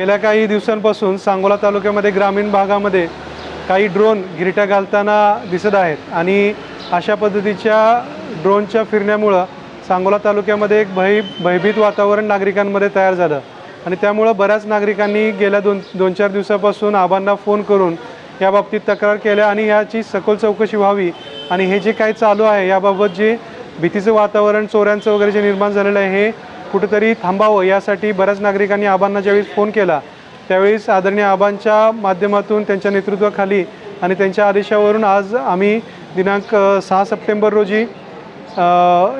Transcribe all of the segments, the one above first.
गेल्या काही दिवसांपासून सांगोला तालुक्यामध्ये ग्रामीण भागामध्ये काही ड्रोन गिरट्या घालताना दिसत आहेत. आणि अशा पद्धतीच्या ड्रोनच्या फिरण्यामुळं सांगोला तालुक्यामध्ये एक भय भयभीत वातावरण नागरिकांमध्ये तयार झालं. आणि त्यामुळं बऱ्याच नागरिकांनी गेल्या दोन दोन चार दिवसापासून आबांना फोन करून याबाबतीत तक्रार केल्या आणि याची सखोल चौकशी व्हावी आणि हे जे काही चालू आहे याबाबत जे भीतीचं वातावरण चोऱ्यांचं वगैरे जे निर्माण झालेलं आहे हे कुठेतरी थांबावं यासाठी बऱ्याच नागरिकांनी आबांना ज्यावेळेस फोन केला त्यावेळेस आदरणीय आबांच्या माध्यमातून त्यांच्या नेतृत्वाखाली आणि त्यांच्या आदेशावरून आज आम्ही दिनांक सहा सप्टेंबर रोजी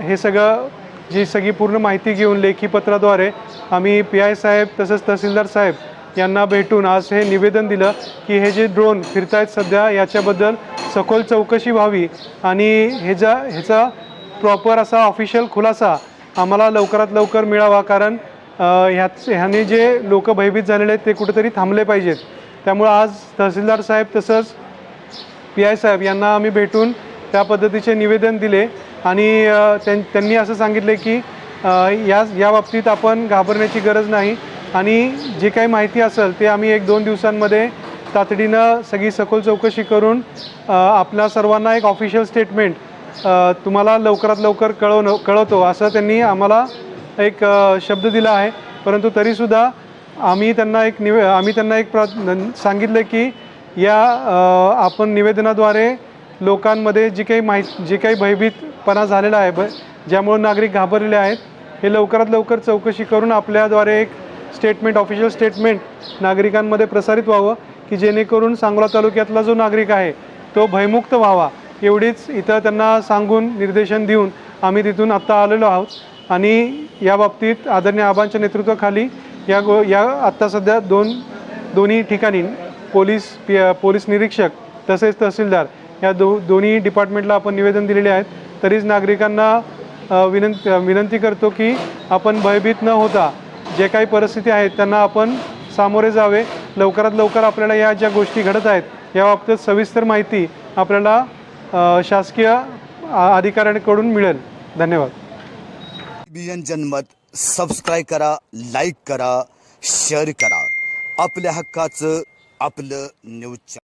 हे सगळं जी सगळी पूर्ण माहिती घेऊन लेखी पत्राद्वारे आम्ही पी आय साहेब तसंच तहसीलदार साहेब यांना भेटून आज हे निवेदन दिलं की हे जे ड्रोन फिरतायत सध्या याच्याबद्दल सखोल चौकशी व्हावी आणि ह्याचा ह्याचा प्रॉपर असा ऑफिशियल खुलासा आम्हाला लवकरात लवकर मिळावा कारण ह्याच ह्याने जे लोक भयभीत झालेले आहेत ते कुठेतरी थांबले पाहिजेत. त्यामुळं आज तहसीलदार साहेब तसंच पी आय साहेब यांना आम्ही भेटून त्या पद्धतीचे निवेदन दिले आणि त्यां त्यांनी असं सांगितले की या या बाबतीत आपण घाबरण्याची गरज नाही आणि जे काही माहिती असेल ते आम्ही एक दोन दिवसांमध्ये तातडीनं सगळी सखोल चौकशी करून आपल्या सर्वांना एक ऑफिशियल स्टेटमेंट तुम्हाला लवकरात लवकर कळवणं कळवतो. असं त्यांनी आम्हाला एक शब्द दिला आहे. परंतु तरीसुद्धा आम्ही त्यांना एक निवे आम्ही त्यांना एक प्र सांगितलं की या आपण निवेदनाद्वारे लोकांमध्ये जी काही माहिती जे काही भयभीतपणा झालेला आहे ब ज्यामुळं नागरिक घाबरलेले आहेत हे लवकरात लवकर चौकशी करून आपल्याद्वारे एक स्टेटमेंट ऑफिशियल स्टेटमेंट नागरिकांमध्ये प्रसारित व्हावं की जेणेकरून सांगोला तालुक्यातला जो नागरिक आहे तो भयमुक्त व्हावा. एवढीच इथं त्यांना सांगून निर्देशन देऊन आम्ही तिथून आत्ता आलेलो आहोत. आणि या बाबतीत आदरणीय आबांच्या नेतृत्वाखाली या गो या आत्ता सध्या दोन दोन्ही ठिकाणी पोलीस पी पोलीस निरीक्षक तसेच तहसीलदार या दो दोन्ही डिपार्टमेंटला आपण निवेदन दिलेले आहेत. तरीच नागरिकांना अ, विनंती विनंती करतो की आपण भयभीत न होता जे काही परिस्थिती आहेत त्यांना आपण सामोरे जावे. लवकरात लवकर आपल्याला या ज्या गोष्टी घडत आहेत याबाबतीत सविस्तर माहिती आपल्याला शासकीय अधिकाऱ्यांकडून मिळेल. धन्यवाद. बियन जनमत सबस्क्राईब करा लाईक करा शेअर करा. आपल्या हक्काचं आपलं न्यूज